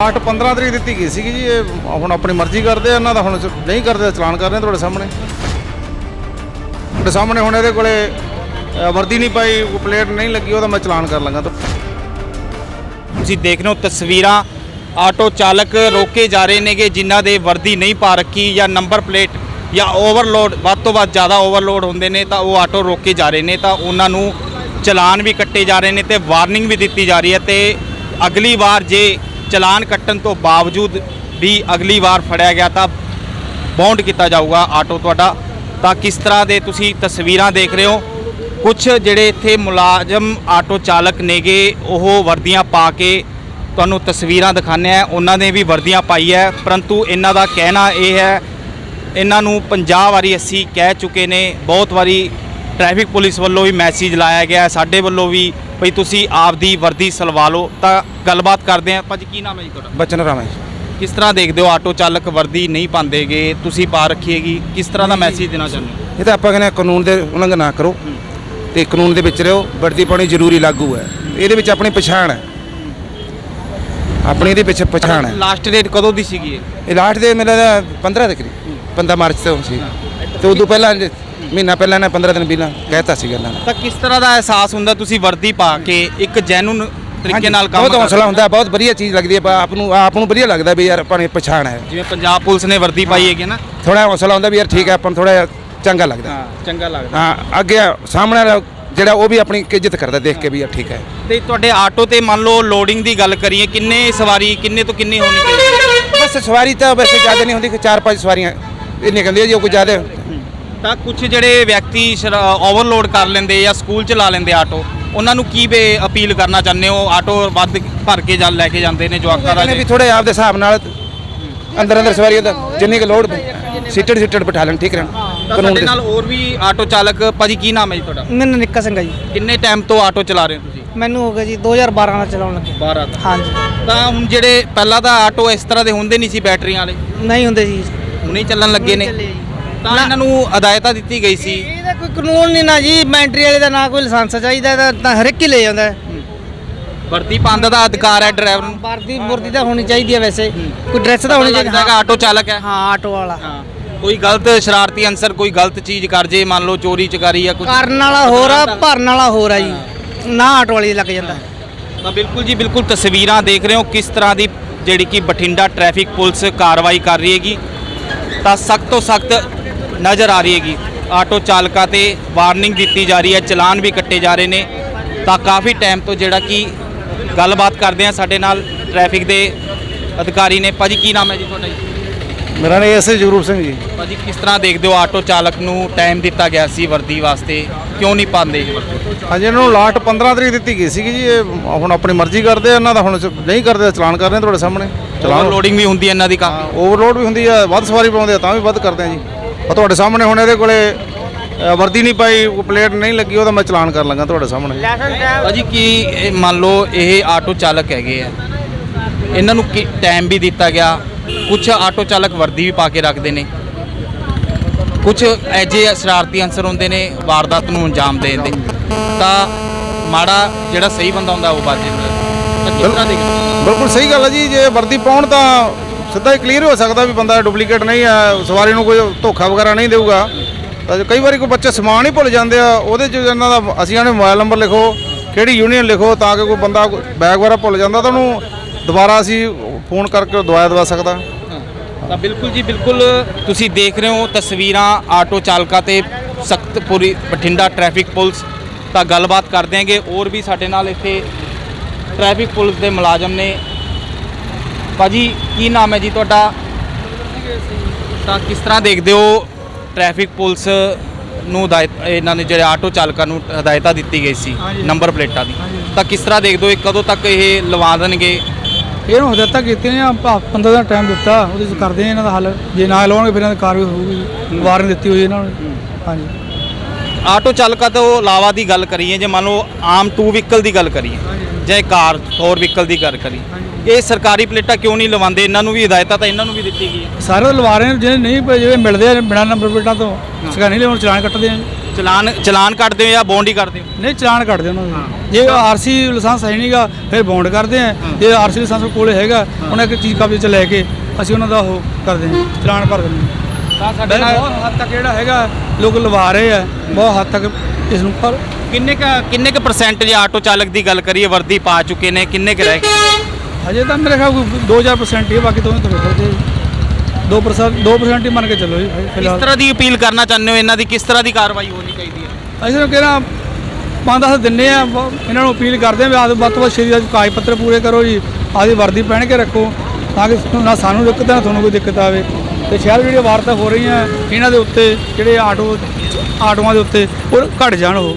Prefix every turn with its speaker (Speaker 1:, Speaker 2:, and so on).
Speaker 1: 8 15 ਤਰੀਕ ਦਿੱਤੀ ਗਈ ਸੀਗੀ ਜੀ ਇਹ ਹੁਣ ਆਪਣੀ ਮਰਜ਼ੀ ਕਰਦੇ ਆ ਇਹਨਾਂ ਦਾ ਹੁਣ ਨਹੀਂ ਕਰਦੇ ਚਲਾਨ ਕਰ ਰਹੇ ਤੁਹਾਡੇ ਸਾਹਮਣੇ। ਤੁਹਾਡੇ ਸਾਹਮਣੇ ਹੁਣ ਇਹਦੇ ਕੋਲੇ ਅ, ਵਰਦੀ ਨਹੀਂ ਪਾਈ ਪਲੇਟ ਨਹੀਂ ਲੱਗੀ ਉਹਦਾ ਮੈਂ ਚਲਾਨ ਕਰ ਲਾਂਗਾ।
Speaker 2: ਤੁਸੀਂ ਦੇਖ ਰਹੇ ਹੋ ਤਸਵੀਰਾਂ ਆਟੋ ਚਾਲਕ ਰੋਕੇ ਜਾ ਰਹੇ ਨੇਗੇ ਜਿਨ੍ਹਾਂ ਦੇ ਵਰਦੀ ਨਹੀਂ ਪਾ ਰੱਖੀ ਜਾਂ ਨੰਬਰ ਪਲੇਟ ਜਾਂ ਓਵਰਲੋਡ ਵੱਧ ਤੋਂ ਵੱਧ ਜ਼ਿਆਦਾ ਓਵਰਲੋਡ ਹੁੰਦੇ ਨੇ ਤਾਂ ਉਹ ਆਟੋ ਰੋਕੇ ਜਾ ਰਹੇ ਨੇ ਤਾਂ ਉਹਨਾਂ ਨੂੰ ਚਲਾਨ ਵੀ ਕੱਟੇ ਜਾ ਰਹੇ ਨੇ ਤੇ ਵਾਰਨਿੰਗ ਵੀ ਦਿੱਤੀ ਜਾ ਰਹੀ ਹੈ ਤੇ ਅਗਲੀ ਵਾਰ ਜੇ ਚਲਾਨ ਕੱਟਣ ਤੋਂ ਬਾਵਜੂਦ ਵੀ ਅਗਲੀ ਵਾਰ ਫੜਿਆ ਗਿਆ ਤਾਂ ਬਾਉਂਡ ਕੀਤਾ ਜਾਊਗਾ ਆਟੋ ਤੁਹਾਡਾ। ਤਾਂ ਕਿਸ ਤਰ੍ਹਾਂ ਦੇ ਤੁਸੀਂ ਤਸਵੀਰਾਂ ਦੇਖ ਰਹੇ ਹੋ? ਕੁਝ ਜਿਹੜੇ ਇੱਥੇ ਮੁਲਾਜ਼ਮ ਆਟੋ ਚਾਲਕ ਨੇਗੇ, ਉਹ ਵਰਦੀਆਂ ਪਾ ਕੇ ਤੁਹਾਨੂੰ ਤਸਵੀਰਾਂ ਦਿਖਾਉਂਦੇ ਆ। ਉਹਨਾਂ ਨੇ ਵੀ ਵਰਦੀਆਂ ਪਾਈ ਹੈ। ਪਰੰਤੂ ਇਹਨਾਂ ਦਾ ਕਹਿਣਾ ਇਹ ਹੈ, ਇਹਨਾਂ ਨੂੰ 50 ਵਾਰੀ ਅਸੀਂ ਕਹਿ ਚੁੱਕੇ ਨੇ। ਬਹੁਤ ਵਾਰੀ ਟ੍ਰੈਫਿਕ ਪੁਲਿਸ ਵੱਲੋਂ ਵੀ ਮੈਸੇਜ ਲਾਇਆ ਗਿਆ। ਸਾਡੇ ਵੱਲੋਂ ਵੀ ਭਈ ਤੁਸੀਂ ਆਪਦੀ ਵਰਦੀ ਸਲਵਾ ਲਓ ਤਾਂ ਗੱਲਬਾਤ ਕਰਦੇ ਆ ਭਾਜੀ ਕੀ ਨਾਮ ਹੈ ਜੀ ਤੁਹਾਡਾ?
Speaker 1: ਬਚਨ ਰਾਮ ਹੈ
Speaker 2: ਕਿਸ ਤਰ੍ਹਾਂ ਦੇਖਦੇ ਹੋ ਆਟੋ ਚਾਲਕ ਵਰਦੀ ਨਹੀਂ ਪਾਉਂਦੇਗੇ? ਤੁਸੀਂ ਪਾ ਰੱਖੀ ਹੈਗੀ। ਕਿਸ ਤਰ੍ਹਾਂ ਦਾ ਮੈਸੇਜ ਦੇਣਾ ਚਾਹੁੰਦੇ ਹੋ?
Speaker 1: ਇਹ ਤਾਂ ਆਪਾਂ ਕਹਿੰਦੇ ਹਾਂ ਕਾਨੂੰਨ ਦੇ ਉਲੰਘਣ ਨਾ ਕਰੋ ਤੇ ਕਾਨੂੰਨ ਦੇ ਵਿੱਚ ਰਹੋ। ਵਰਦੀ ਪਾਉਣੀ ਜ਼ਰੂਰੀ ਲਾਗੂ ਹੈ। ਇਹਦੇ ਵਿੱਚ ਆਪਣੀ ਪਛਾਣ ਹੈ। ਆਪਣੀ ਇਹਦੇ ਵਿੱਚ ਪਛਾਣ ਹੈ।
Speaker 2: ਲਾਸਟ ਡੇਟ ਕਦੋਂ ਦੀ ਸੀਗੀ ਇਹ?
Speaker 1: ਇਹ ਲਾਸਟ ਦੇ ਮੇਰਾ 15 ਦੇ ਕਰੀਬ 15 ਮਾਰਚ ਤੋਂ ਸੀ। ਤੇ ਉਦੋਂ ਪਹਿਲਾਂ ਜੇ ਮਹੀਨਾ ਪਹਿਲਾਂ ਨੇ 15 ਦਿਨ ਪਹਿਲਾਂ ਕਹਿਤਾ ਸੀ ਗੱਲਾਂ
Speaker 2: ਤਾਂ ਕਿਸ ਤਰ੍ਹਾਂ ਦਾ ਅਹਿਸਾਸ ਹੁੰਦਾ ਤੁਸੀਂ ਵਰਦੀ ਪਾ ਕੇ ਇੱਕ ਜੈਨੂਨ ਤਰੀਕੇ ਨਾਲ ਕੰਮ
Speaker 1: ਬਹੁਤ ਹੌਸਲਾ ਹੁੰਦਾ ਬਹੁਤ ਵਧੀਆ ਚੀਜ਼ ਲੱਗਦੀ ਹੈ ਆਪ ਨੂੰ ਆਪ ਨੂੰ ਵਧੀਆ ਲੱਗਦਾ ਵੀ ਯਾਰ ਆਪਣੀ ਪਛਾਣ ਹੈ।
Speaker 2: ਜਿਵੇਂ ਪੰਜਾਬ ਪੁਲਿਸ ਨੇ ਵਰਦੀ ਪਾਈ ਹੈਗੀ ਨਾ।
Speaker 1: ਥੋੜਾ ਹੌਸਲਾ ਹੁੰਦਾ ਵੀ ਯਾਰ ਠੀਕ ਹੈ ਆਪਾਂ ਨੂੰ ਥੋੜਾ ਚੰਗਾ ਲੱਗਦਾ।
Speaker 2: ਹਾਂ ਚੰਗਾ ਲੱਗਦਾ।
Speaker 1: ਹਾਂ ਅੱਗੇ ਸਾਹਮਣੇ ਵਾਲਾ ਜਿਹੜਾ ਉਹ ਵੀ ਆਪਣੀ ਇੱਜ਼ਤ ਕਰਦਾ ਦੇਖ ਕੇ ਵੀ ਯਾਰ ਠੀਕ ਹੈ।
Speaker 2: ਤੇ ਤੁਹਾਡੇ ਆਟੋ ਤੇ ਮੰਨ ਲਓ ਲੋਡਿੰਗ ਦੀ ਗੱਲ ਕਰੀਏ ਕਿੰਨੇ ਸਵਾਰੀ ਕਿੰਨੇ ਤੋਂ ਕਿੰਨੀ ਹੋਣੀ ਚਾਹੀਦੀ?
Speaker 1: ਬਸ ਸਵਾਰੀ ਤਾਂ ਵੈਸੇ ਜ਼ਿਆਦਾ ਨਹੀਂ ਹੁੰਦੀ ਕਿ ਚਾਰ ਪੰਜ ਸਵਾਰੀਆਂ ਇੰਨੀਆਂ ਕਹਿੰਦੀ ਜੇ ਕੋਈ ਜ਼ਿਆਦਾ
Speaker 2: ਤਾਂ ਕੁਝ ਜਿਹੜੇ ਵਿਅਕਤੀ ਓਵਰਲੋਡ ਕਰ ਲੈਂਦੇ ਜਾਂ ਸਕੂਲ ਚਲਾ ਲੈਂਦੇ ਆਟੋ ਉਹਨਾਂ ਨੂੰ ਕੀ ਬੇ ਅਪੀਲ ਕਰਨਾ ਚਾਹੁੰਦੇ ਹੋ? ਆਟੋ ਵੱਧ ਭਰ ਕੇ ਜਾ ਲੈ ਕੇ ਜਾਂਦੇ ਨੇ ਜਵਾਕਾਂ ਦਾ
Speaker 1: ਵੀ ਥੋੜੇ ਆਪ ਦੇ ਹਿਸਾਬ ਨਾਲ ਅੰਦਰ ਅੰਦਰ ਸਵਾਰੀਆਂ ਦਾ ਜਿੰਨੀ ਕੁ ਲੋਡ ਸੀਟਡ ਸੀਟਡ ਬਿਠਾ ਲੈਣ ਠੀਕ ਰਹਿਣ। ਕਾਨੂੰਨ
Speaker 2: ਸਾਡੇ
Speaker 1: ਦੇ
Speaker 2: ਨਾਲ ਹੋਰ ਵੀ ਆਟੋ ਚਾਲਕ ਭਾਜੀ ਕੀ ਨਾਮ ਹੈ ਜੀ ਤੁਹਾਡਾ?
Speaker 3: ਨਾਂ ਨਿੱਕਾ ਸਿੰਘ ਆ ਜੀ।
Speaker 2: ਕਿੰਨੇ ਟਾਈਮ ਤੋਂ ਆਟੋ ਚਲਾ ਰਹੇ ਹੋ ਤੁਸੀਂ?
Speaker 3: ਮੈਨੂੰ ਹੋ ਗਿਆ ਜੀ 2012 ਨਾਲ ਚਲਾਉਣ ਲੱਗੇ।
Speaker 2: 12 ਦਾ।
Speaker 3: ਹਾਂਜੀ।
Speaker 2: ਤਾਂ ਹੁਣ ਜਿਹੜੇ ਪਹਿਲਾਂ ਤਾਂ ਆਟੋ ਇਸ ਤਰ੍ਹਾਂ ਦੇ ਹੁੰਦੇ ਨਹੀਂ ਸੀ ਬੈਟਰੀਆਂ ਵਾਲੇ?
Speaker 3: ਨਹੀਂ ਹੁੰਦੇ ਜੀ।
Speaker 2: ਹੁਣੇ ਹੀ ਚੱਲਣ ਲੱਗੇ ਨੇ।
Speaker 3: ਚੱਲੇ ਜੀ।
Speaker 2: ਤਾਂ ਇਹਨਾਂ ਨੂੰ ਹਦਾਇਤਾਂ ਦਿੱਤੀ ਗਈ ਸੀ।
Speaker 3: ਇਹਦਾ ਕੋਈ ਕਾਨੂੰਨ ਨਹੀਂ ਨਾ ਜੀ ਮੈਂਟਰੀ ਵਾਲੇ ਦਾ ਨਾ ਕੋਈ ਲਾਇਸੈਂਸ ਚਾਹੀਦਾ ਇਹਦਾ ਤਾਂ ਹਰ ਇੱਕ ਹੀ ਲੈ ਜਾਂਦਾ ਹੈ।
Speaker 2: ਵਰਦੀ ਪਾਉਣ ਦਾ ਅਧਿਕਾਰ ਹੈ ਡਰਾਈਵਰ ਨੂੰ।
Speaker 3: ਵਰਦੀ ਮੁਰਦੀ ਤਾਂ ਹੋਣੀ ਚਾਹੀਦੀ ਹੈ ਵੈਸੇ। ਕੋਈ ਡਰੈਸ ਤਾਂ ਹੋਣੀ ਚਾਹੀਦੀ
Speaker 2: ਹੈਗਾ ਆਟੋ ਚਾਲਕ ਹੈ।
Speaker 3: ਹਾਂ ਆਟੋ ਵਾਲਾ।
Speaker 2: ਹਾਂ। ਕੋਈ ਗਲਤ ਸ਼ਰਾਰਤੀ ਅਨਸਰ ਕੋਈ ਗਲਤ ਚੀਜ਼ ਕਰ ਜੇ ਮੰਨ ਲਓ ਚੋਰੀ ਚਕਾਰੀ ਜਾਂ ਕੁਝ
Speaker 3: ਕਰਨ ਵਾਲਾ ਹੋਰ ਆ ਭਰਨ ਵਾਲਾ ਹੋਰ ਆ ਜੀ। ਨਾ ਆਟੋ ਵਾਲੀ ਲੱਗ ਜਾਂਦਾ।
Speaker 2: ਤਾਂ ਬਿਲਕੁਲ ਜੀ ਬਿਲਕੁਲ ਤਸਵੀਰਾਂ ਦੇਖ ਰਹੇ ਹੋ ਕਿਸ ਤਰ੍ਹਾਂ ਦੀ ਜਿਹੜੀ ਕਿ ਬਠਿੰਡਾ ਟ੍ਰੈਫਿਕ ਪੁਲਿਸ ਕਾਰਵਾਈ ਕਰ ਰਹੀ ਹੈਗੀ। ਤਾਂ ਸਖਤ ਤੋਂ ਸਖਤ ਨਜ਼ਰ ਆ ਰਹੀ ਹੈਗੀ। ਆਟੋ ਚਾਲਕਾਂ ਤੇ ਵਾਰਨਿੰਗ ਦਿੱਤੀ ਜਾ ਰਹੀ ਹੈ ਚਲਾਨ ਵੀ ਕੱਟੇ ਜਾ ਰਹੇ ਨੇ। ਤਾਂ ਕਾਫੀ ਟਾਈਮ ਤੋਂ ਜਿਹੜਾ ਕਿ ਗੱਲਬਾਤ ਕਰਦੇ ਆ ਸਾਡੇ ਨਾਲ ਟ੍ਰੈਫਿਕ ਦੇ ਅਧਿਕਾਰੀ ਨੇ। ਭਾਜੀ ਕੀ ਨਾਮ ਹੈ ਜੀ ਤੁਹਾਡਾ ਜੀ?
Speaker 1: ਮੇਰਾ ਨਾਮ ਐਸੇ ਜਗਰੂਪ ਸਿੰਘ ਜੀ।
Speaker 2: ਭਾਜੀ ਕਿਸ ਤਰ੍ਹਾਂ ਦੇਖਦੇ ਹੋ ਆਟੋ ਚਾਲਕ ਨੂੰ ਟਾਈਮ ਦਿੱਤਾ ਗਿਆ ਸੀ ਵਰਦੀ ਵਾਸਤੇ? ਕਿਉਂ ਨਹੀਂ ਪਾਉਂਦੇ
Speaker 1: ਹਾਂਜੀ ਇਹਨਾਂ ਨੂੰ ਲਾਟ 15 ਤਰੀਕ ਦਿੱਤੀ ਗਈ ਸੀਗੀ ਜੀ। ਇਹ ਹੁਣ ਆਪਣੀ ਮਰਜ਼ੀ ਕਰਦੇ ਆ ਇਹਨਾਂ ਦਾ ਹੁਣ ਨਹੀਂ ਕਰਦੇ ਚਲਾਨ ਕਰ ਰਹੇ ਆ ਤੁਹਾਡੇ ਸਾਹਮਣੇ। ਚਲਾਨ
Speaker 2: ਲੋਡਿੰਗ ਵੀ ਹੁੰਦੀ ਹੈ ਇਹਨਾਂ ਦੀ ਕਾਫੀ।
Speaker 1: ਓਵਰਲੋਡ ਵੀ ਹੁੰਦੀ ਆ ਵੱਧ ਸਵਾਰੀ ਪਾਉਂਦੇ ਆ ਤਾਂ ਵੀ ਵੱਧ ਕਰਦੇ ਆ ਜੀ। ਉਹ ਤੁਹਾਡੇ ਸਾਹਮਣੇ ਹੁਣ ਇਹਦੇ ਕੋਲੇ ਅ, ਵਰਦੀ ਨਹੀਂ ਪਾਈ ਕੋਈ ਪਲੇਟ ਨਹੀਂ ਲੱਗੀ ਉਹਦਾ ਮੈਂ ਚਲਾਨ ਕਰ ਲਾਂਗਾ ਤੁਹਾਡੇ ਸਾਹਮਣੇ।
Speaker 2: ਭਾਜੀ ਕੀ ਇਹ ਮੰਨ ਲਓ ਇਹ ਆਟੋ ਚਾਲਕ ਹੈਗੇ ਆ। ਇਹਨਾਂ ਨੂੰ ਕੀ ਟਾਈਮ ਵੀ ਦਿੱਤਾ ਗਿਆ। ਕੁਝ ਆਟੋ ਚਾਲਕ ਵਰਦੀ ਵੀ ਪਾ ਕੇ ਰੱਖਦੇ ਨੇ। ਕੁਝ ਐਜੇ ਸ਼ਰਾਰਤੀ ਅਨਸਰ ਹੁੰਦੇ ਨੇ ਵਾਰਦਾਤ ਨੂੰ ਅੰਜਾਮ ਦੇ। ਦਿੰਦੇ ਤਾਂ ਮਾੜਾ ਜਿਹੜਾ ਸਹੀ ਬੰਦਾ ਹੁੰਦਾ ਉਹ ਬਾਜੇ ਤਾਂ ਕਿਸ ਤਰ੍ਹਾਂ ਦੇਖਦੇ ਹੋ?
Speaker 1: ਬਿਲਕੁਲ ਸਹੀ ਗੱਲ ਹੈ ਜੀ ਜੇ ਵਰਦੀ ਪਾਉਣ ਤਾਂ ਸਿੱਧਾ ਹੀ ਕਲੀਅਰ ਹੋ ਸਕਦਾ ਵੀ ਬੰਦਾ ਡੁਪਲੀਕੇਟ ਨਹੀਂ ਆ, ਸਵਾਰੀ ਨੂੰ ਕੋਈ ਧੋਖਾ ਵਗੈਰਾ ਨਹੀਂ ਦੇਊਗਾ। ਤਾਂ ਕਈ ਵਾਰੀ ਕੋਈ ਬੱਚੇ ਸਮਾਨ ਹੀ ਭੁੱਲ ਜਾਂਦੇ ਆ, ਉਹਦੇ 'ਚ ਇਹਨਾਂ ਦਾ ਅਸੀਂ ਆਨੇ ਮੋਬਾਈਲ ਨੰਬਰ ਲਿਖੋ, ਕਿਹੜੀ ਯੂਨੀਅਨ ਲਿਖੋ, ਤਾਂ ਕਿ ਕੋਈ ਬੰਦਾ ਬੈਗ ਵਗੈਰਾ ਭੁੱਲ ਜਾਂਦਾ, ਤਾਂ ਉਹਨੂੰ ਦੁਬਾਰਾ ਅਸੀਂ ਫੋਨ ਕਰਕੇ ਦਵਾਇਆ ਦਵਾ ਸਕਦਾ।
Speaker 2: ਤਾਂ ਬਿਲਕੁਲ ਜੀ, ਬਿਲਕੁਲ ਤੁਸੀਂ ਦੇਖ ਰਹੇ ਹੋ ਤਸਵੀਰਾਂ ਆਟੋ ਚਾਲਕਾਂ ਤੇ ਸਖਤ ਪੂਰੀ ਬਠਿੰਡਾ ਟ੍ਰੈਫਿਕ ਪੁਲਿਸ। ਤਾਂ ਗੱਲਬਾਤ ਕਰਦੇ ਹਾਂਗੇ, ਹੋਰ ਵੀ ਸਾਡੇ ਨਾਲ ਇੱਥੇ ਟ੍ਰੈਫਿਕ ਪੁਲਿਸ ਦੇ ਮੁਲਾਜ਼ਮ ਨੇ। ਭਾਜੀ ਕੀ ਨਾਮ ਹੈ ਜੀ ਤੁਹਾਡਾ? ਤਾਂ ਕਿਸ ਤਰ੍ਹਾਂ ਦੇਖਦੇ ਹੋ ਟ੍ਰੈਫਿਕ ਪੁਲਿਸ ਨੂੰ ਹਦਾਇਤ ਇਹਨਾਂ ਨੇ ਜਿਹੜੇ ਆਟੋ ਚਾਲਕਾਂ ਨੂੰ ਹਦਾਇਤਾਂ ਦਿੱਤੀ ਗਈ ਸੀ ਨੰਬਰ ਪਲੇਟਾਂ ਦੀ? ਤਾਂ ਕਿਸ ਤਰ੍ਹਾਂ ਦੇਖਦੇ ਹੋ ਇਹ ਕਦੋਂ ਤੱਕ ਇਹ ਲਵਾ ਦੇਣਗੇ?
Speaker 4: ਇਹਨੂੰ ਹਦਾਇਤਾਂ ਕੀਤੀਆਂ ਨੇ ਆਪਾਂ 15 ਦਿਨ ਟਾਈਮ ਦਿੱਤਾ ਉਹਦੇ ਚ ਕਰਦੇ ਆ ਇਹਨਾਂ ਦਾ ਹੱਲ। ਜੇ ਨਾ ਲਾਉਣਗੇ ਫਿਰ ਇਹਨਾਂ ਦੀ ਕਾਰਵਾਈ ਹੋਊਗੀ। ਵਾਰਨਿੰਗ ਦਿੱਤੀ ਹੋਈ ਇਹਨਾਂ ਨੂੰ। ਹਾਂਜੀ।
Speaker 2: ਆਟੋ ਚਾਲਕਾਂ ਤੋਂ ਇਲਾਵਾ ਦੀ ਗੱਲ ਕਰੀਏ ਜੇ ਮੰਨ ਲਓ ਆਮ ਟੂ ਵਹੀਕਲ ਦੀ ਗੱਲ ਕਰੀਏ ਜਾਂ ਕਾਰ ਫੋਰ ਵਹੀਕਲ ਦੀ ਗੱਲ ਕਰੀਏ ਇਹ ਸਰਕਾਰੀ ਪਲੇਟਾਂ ਕਿਉਂ ਨਹੀਂ ਲਵਾਉਂਦੇ? ਇਹਨਾਂ ਨੂੰ ਵੀ ਹਦਾਇਤਾਂ ਤਾਂ ਇਹਨਾਂ ਨੂੰ ਵੀ ਦਿੱਤੀ ਗਈ ਹੈ।
Speaker 4: ਸਾਰੇ ਲਵਾ ਰਹੇ ਨੇ ਜਿਹੜੇ ਨਹੀਂ ਜਿਹੜੇ ਮਿਲਦੇ ਆ ਬਿਨਾਂ ਨੰਬਰ ਪਲੇਟਾਂ ਤੋਂ ਸਕਾ ਨਹੀਂ ਲਿਆਉਣ ਚਲਾਨ ਕੱਟਦੇ ਆ
Speaker 2: ਚਲਾਨ ਚਲਾਨ ਕੱਟਦੇ ਹੋ ਜਾਂ ਬੌਂਡ ਹੀ ਕਰਦੇ ਹੋ?
Speaker 4: ਨਹੀਂ ਚਲਾਨ ਕੱਟਦੇ ਉਹਨਾਂ ਦਾ। ਜੇ ਆਰਸੀ ਲਾਇਸੈਂਸ ਹੈ ਨਹੀਂਗਾ ਫਿਰ ਬੌਂਡ ਕਰਦੇ ਆ। ਜੇ ਆਰਸੀ ਲਾਇਸੈਂਸ ਕੋਲੇ ਹੈਗਾ ਉਹਨਾਂ ਇੱਕ ਚੀਜ਼ ਕਬਜ਼ੇ 'ਚ ਲੈ ਕੇ ਅਸੀਂ ਉਹਨਾਂ ਦਾ ਉਹ ਕਰਦੇ ਹਾਂ ਚਲਾਨ ਭਰ ਦਿੰਦੇ ਹਾਂ।
Speaker 2: ਤਾਂ ਸਾਡੇ
Speaker 4: ਬਹੁਤ ਹੱਦ ਤੱਕ ਜਿਹੜਾ ਹੈਗਾ ਲੋਕ ਲਵਾ ਰਹੇ ਆ ਬਹੁਤ ਹੱਦ ਤੱਕ ਇਸ ਨੂੰ ਪਰ
Speaker 2: ਕਿੰਨੇ ਕ ਕਿੰਨੇ ਕ ਪਰਸੈਂਟ ਜੇ ਆਟੋ ਚਾਲਕ ਦੀ ਗੱਲ ਕਰੀਏ ਵਰਦੀ ਪਾ ਚੁੱਕੇ ਨੇ ਕਿੰਨੇ ਕ ਰਹਿ ਗਏ?
Speaker 4: ਹਜੇ ਤਾਂ ਮੇਰੇ ਖਿਆਲ ਕੋਈ 2000% ਹੀ ਹੈ, ਬਾਕੀ ਦੋਵੇਂ ਤੁਰੇ ਫਿਰਦੇ 2% 2% ਹੀ ਮੰਨ ਕੇ ਚੱਲੋ ਜੀ
Speaker 2: ਕਿਸ
Speaker 4: ਫਿਲਹਾਲ।
Speaker 2: ਤਰ੍ਹਾਂ ਦੀ ਅਪੀਲ ਕਰਨਾ ਚਾਹੁੰਦੇ ਹੋ ਇਹਨਾਂ ਦੀ? ਕਿਸ ਤਰ੍ਹਾਂ ਦੀ ਕਾਰਵਾਈ ਹੋਣੀ ਚਾਹੀਦੀ ਹੈ?
Speaker 4: ਅਸੀਂ ਤਾਂ ਕਿਹੜਾ ਪੰਜ ਦਸ ਦਿੰਨੇ ਆ ਬ- ਇਹਨਾਂ ਨੂੰ ਅਪੀਲ ਕਰਦੇ ਆ ਵੀ ਆਦ ਵੱਧ ਤੋਂ ਵੱਧ ਛੇਤੀ ਦਾ ਕਾਗਜ਼ ਪੱਤਰ ਪੂਰੇ ਕਰੋ ਜੀ ਆਦੀ ਵਰਦੀ ਪਹਿਨ ਕੇ ਰੱਖੋ ਤਾਂ ਕਿ ਨਾ ਸਾਨੂੰ ਦਿੱਕਤ ਨਾ ਤੁਹਾਨੂੰ ਕੋਈ ਦਿੱਕਤ ਆਵੇ। ਤੇ ਸ਼ਹਿਰ ਜਿਹੜੀਆਂ ਵਾਰਤਾ ਹੋ ਰਹੀਆਂ ਇਹਨਾਂ ਦੇ ਉੱਤੇ ਜਿਹੜੇ ਆਟੋ ਆਟੋਆਂ ਦੇ ਉੱਤੇ ਉਹ ਘਟ ਜਾਣ ਉਹ।